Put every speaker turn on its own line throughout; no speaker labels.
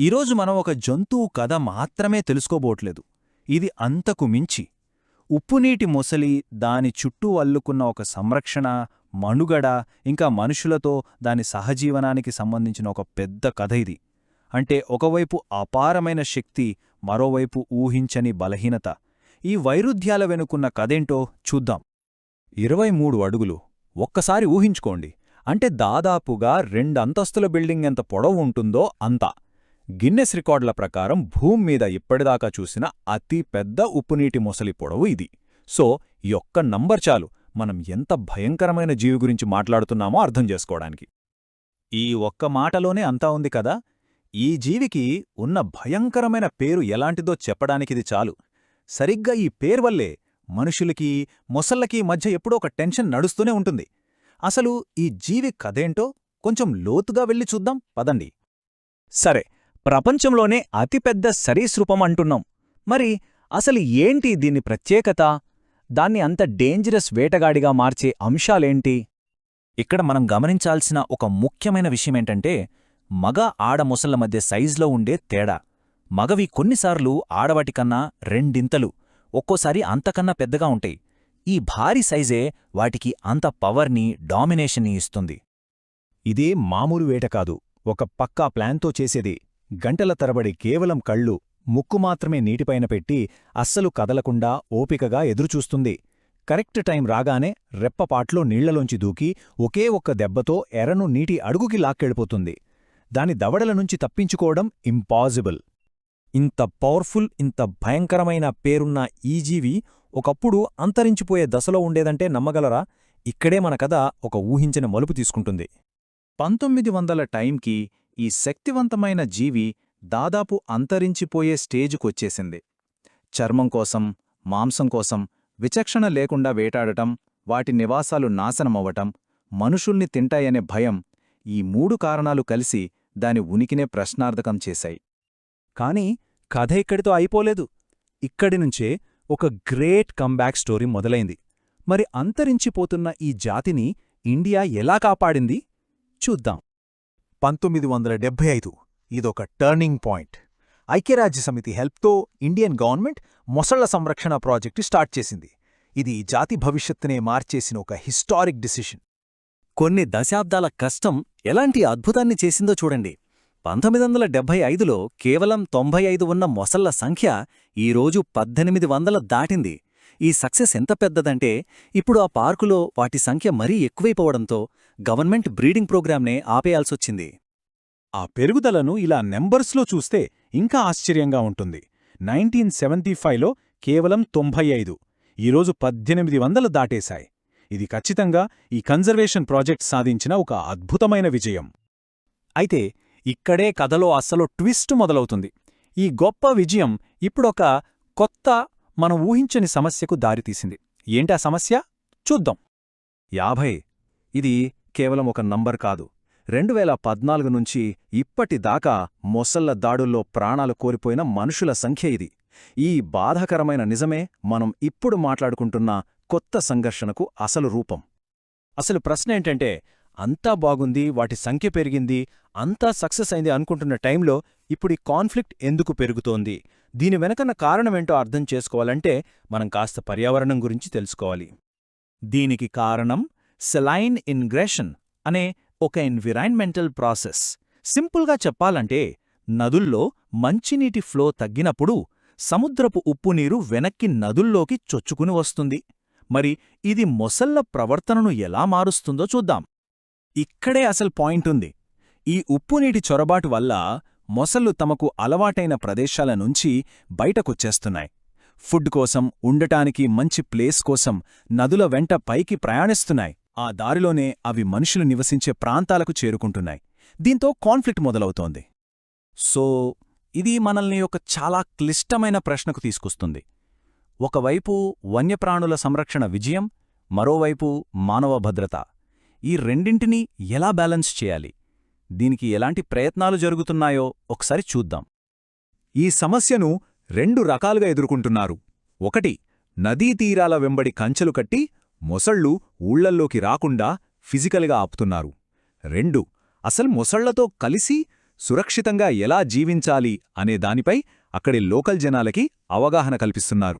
ఈరోజు మనం ఒక జంతువు కథ మాత్రమే తెలుసుకోబోట్లేదు. ఇది అంతకు మించి. ఉప్పునీటి మొసలి దాని చుట్టూ అల్లుకున్న ఒక సంరక్షణ మనుగడ ఇంకా మనుషులతో దాని సహజీవనానికి సంబంధించిన ఒక పెద్ద కథ ఇది. అంటే ఒకవైపు అపారమైన శక్తి మరోవైపు ఊహించని బలహీనత. ఈ వైరుధ్యాల వెనుకున్న కథేంటో చూద్దాం. ఇరవై మూడు అడుగులు. ఒక్కసారి ఊహించుకోండి. అంటే దాదాపుగా రెండంతస్తుల బిల్డింగ్ ఎంత పొడవు ఉంటుందో అంతా. గిన్నెస్ రికార్డుల ప్రకారం భూమి మీద ఇప్పటిదాకా చూసిన అతి పెద్ద ఉప్పునీటి మొసలి పొడవు ఇది. సో ఈ ఒక్క నంబర్ చాలు. మనం ఎంత భయంకరమైన జీవి గురించి మాట్లాడుతున్నామో అర్థం చేసుకోవడానికి. ఈ ఒక్క మాటలోనే అంతా ఉంది కదా? ఈ జీవికి ఉన్న భయంకరమైన పేరు ఎలాంటిదో చెప్పడానికిది చాలు. సరిగ్గా ఈ పేరు వల్లే మనుషులకి మొసళ్ళకి మధ్య ఎప్పుడో ఒక టెన్షన్ నడుస్తూనే ఉంటుంది. అసలు ఈ జీవి కథేంటో కొంచెం లోతుగా వెళ్ళి చూద్దాం. పదండి. సరే ప్రపంచంలోనే అతిపెద్ద సరీసృపం అంటున్నాం. మరి అసలు ఏంటి దీని ప్రత్యేకత? దాన్ని అంత డేంజరస్ వేటగాడిగా మార్చే అంశాలేంటి? ఇక్కడ మనం గమనించాల్సిన ఒక ముఖ్యమైన విషయమేంటంటే మగ ఆడ ముసళ్ళ మధ్య సైజులో ఉండే తేడా. మగవి కొన్నిసార్లు ఆడవాటికన్నా రెండింతలు ఒక్కోసారి అంతకన్నా పెద్దగా ఉంటాయి. ఈ భారీ సైజే వాటికి అంత పవర్ని డామినేషన్ని ఇస్తుంది. ఇదే మామూలు వేట కాదు ఒక పక్కా ప్లాన్తో చేసేది గంటల తరబడి కేవలం కళ్ళు ముక్కు మాత్రమే నీటిపైన పెట్టి అస్సలు కదలకుండా ఓపికగా ఎదురుచూస్తుంది. కరెక్ట్ టైం రాగానే రెప్పపాట్లో నీళ్ళలోంచి దూకి ఒకే ఒక్క దెబ్బతో ఎర్రను నీటి అడుగుకి లాక్కెళ్ళిపోతుంది. దాని దవడల నుంచి తప్పించుకోవడం ఇంపాసిబుల్. ఇంత పవర్ఫుల్ ఇంత భయంకరమైన పేరున్న ఈ జీవి ఒకప్పుడు అంతరించిపోయే దశలో ఉండేదంటే నమ్మగలరా? ఇక్కడే మన కథ ఒక ఊహించిన మలుపు తీసుకుంటుంది. పంతొమ్మిది వందల టైంకి ఈ శక్తివంతమైన జీవి దాదాపు అంతరించిపోయే స్టేజుకొచ్చేసింది. చర్మం కోసం మాంసం కోసం విచక్షణ లేకుండా వేటాడటం వాటి నివాసాలు నాశనమవ్వటం మనుషుల్ని తింటాయనే భయం ఈ మూడు కారణాలు కలిసి దాని ఉనికినే ప్రశ్నార్థకం చేశాయి. కాని కథ ఇక్కడితో అయిపోలేదు. ఇక్కడినుంచే ఒక గ్రేట్ కంబ్యాక్ స్టోరీ మొదలైంది. మరి అంతరించిపోతున్న ఈ జాతిని ఇండియా ఎలా కాపాడింది? చూద్దాం. పంతొమ్మిది వందల డెబ్బై ఐదు. ఇదొక టర్నింగ్ పాయింట్ ఐక్యరాజ్యసమితి హెల్ప్తో ఇండియన్ గవర్నమెంట్ మొసళ్ళ సంరక్షణ ప్రాజెక్టు స్టార్ట్ చేసింది. ఇది జాతి భవిష్యత్తునే మార్చేసిన ఒక హిస్టారిక్ డిసిషన్. కొన్ని దశాబ్దాల కష్టం ఎలాంటి అద్భుతాన్ని చేసిందో చూడండి. పంతొమ్మిది వందల డెబ్బై ఐదులో కేవలం తొంభై ఐదు ఉన్న మొసళ్ళ సంఖ్య ఈరోజు పద్దెనిమిది వందల దాటింది. ఈ సక్సెస్ ఎంత పెద్దదంటే ఇప్పుడు ఆ పార్కులో వాటి సంఖ్య మరీ ఎక్కువైపోవడంతో గవర్నమెంట్ బ్రీడింగ్ ప్రోగ్రామ్నే ఆపేయాల్సొచ్చింది. ఆ పెరుగుదలను ఇలా నెంబర్స్లో చూస్తే ఇంకా ఆశ్చర్యంగా ఉంటుంది. నైన్టీన్ సెవెంటీ ఫైవ్లో కేవలం తొంభై ఐదు ఈరోజు పద్దెనిమిది వందలు దాటేశాయి. ఇది ఖచ్చితంగా ఈ కన్జర్వేషన్ ప్రాజెక్ట్ సాధించిన ఒక అద్భుతమైన విజయం. అయితే ఇక్కడే కథలో అస్సలు ట్విస్ట్ మొదలవుతుంది. ఈ గొప్ప విజయం ఇప్పుడొక కొత్త మనం ఊహించని సమస్యకు దారితీసింది. ఏంటా సమస్య? చూద్దాం. యాభై. ఇది కేవలం ఒక నంబర్ కాదు. రెండు వేల పద్నాలుగు నుంచి ఇప్పటిదాకా మొసళ్ళ దాడుల్లో ప్రాణాలు కోల్పోయిన మనుషుల సంఖ్య ఇది. ఈ బాధాకరమైన నిజమే మనం ఇప్పుడు మాట్లాడుకుంటున్న కొత్త సంఘర్షణకు అసలు రూపం. అసలు ప్రశ్న ఏంటంటే అంతా బాగుంది వాటి సంఖ్య పెరిగింది అంతా సక్సెస్ అయింది అనుకుంటున్న టైంలో ఇప్పుడీ కాన్ఫ్లిక్ట్ ఎందుకు పెరుగుతోంది? దీని వెనకన్న కారణమేంటో అర్థం చేసుకోవాలంటే మనం కాస్త పర్యావరణం గురించి తెలుసుకోవాలి. దీనికి కారణం సెలైన్ ఇన్గ్రెషన్ అనే ఒక ఎన్విరాన్మెంటల్ ప్రాసెస్. సింపుల్గా చెప్పాలంటే నదుల్లో మంచినీటి ఫ్లో తగ్గినప్పుడు సముద్రపు ఉప్పునీరు వెనక్కి నదుల్లోకి చొచ్చుకుని వస్తుంది. మరి ఇది మొసళ్ళ ప్రవర్తనను ఎలా మారుస్తుందో చూద్దాం. ఇక్కడే అసలు పాయింట్ ఉంది. ఈ ఉప్పునీటి చొరబాటు వల్ల మొసళ్ళు తమకు అలవాటైన ప్రదేశాల నుంచి బయటకొచ్చేస్తున్నాయి. ఫుడ్ కోసం ఉండటానికి మంచి ప్లేస్ కోసం నదుల వెంట పైకి ప్రయాణిస్తున్నాయి. ఆ దారిలోనే అవి మనుషులు నివసించే ప్రాంతాలకు చేరుకుంటున్నాయి. దీంతో కాన్ఫ్లిక్ట్ మొదలవుతోంది. సో ఇది మనల్ని ఒక చాలా క్లిష్టమైన ప్రశ్నకు తీసుకొస్తుంది. ఒకవైపు వన్యప్రాణుల సంరక్షణ విజయం మరోవైపు మానవ భద్రత. ఈ రెండింటినీ ఎలా బ్యాలెన్స్ చేయాలి? దీనికి ఎలాంటి ప్రయత్నాలు జరుగుతున్నాయో ఒకసారి చూద్దాం. ఈ సమస్యను రెండు రకాలుగా ఎదుర్కొంటున్నారు. ఒకటి నదీ తీరాల వెంబడి కంచెలు కట్టి మొసళ్ళు ఊళ్ళల్లోకి రాకుండా ఫిజికల్గా ఆపుతున్నారు. రెండు అసలు మొసళ్ళతో కలిసి
సురక్షితంగా ఎలా జీవించాలి అనే దానిపై అక్కడి లోకల్ జనాలకి అవగాహన కల్పిస్తున్నారు.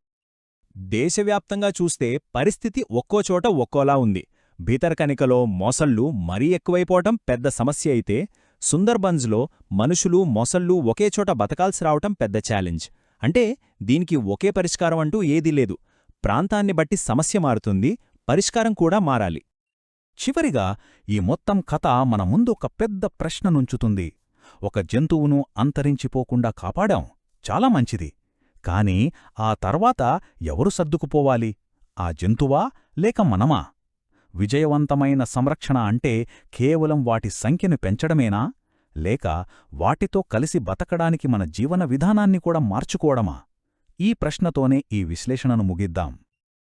దేశవ్యాప్తంగా చూస్తే పరిస్థితి ఒక్కోచోట ఒక్కోలా ఉంది. భీతరకనికలో మొసళ్ళు మరీ ఎక్కువైపోవటం పెద్ద సమస్య అయితే సుందర్బన్స్లో మనుషులు మొసళ్ళు ఒకేచోట బతకాల్సి రావటం పెద్ద ఛాలెంజ్. అంటే దీనికి ఒకే పరిష్కారం అంటూ ఏదీ లేదు. ప్రాంతాన్ని బట్టి సమస్య మారుతుంది పరిష్కారం కూడా మారాలి.
చివరిగా ఈ మొత్తం కథ మన ముందు ఒక పెద్ద ప్రశ్న నుంచుతుంది. ఒక జంతువును అంతరించిపోకుండా కాపాడాం చాలా మంచిది. కాని ఆ తర్వాత ఎవరు సర్దుకుపోవాలి? ఆ జంతువా లేక మనమా? విజయవంతమైన సంరక్షణ అంటే కేవలం వాటి సంఖ్యను పెంచడమేనా? లేక వాటితో కలిసి బతకడానికి మన జీవన విధానాన్ని కూడా మార్చుకోవడమా? ఈ ప్రశ్నతోనే ఈ విశ్లేషణను ముగిద్దాం.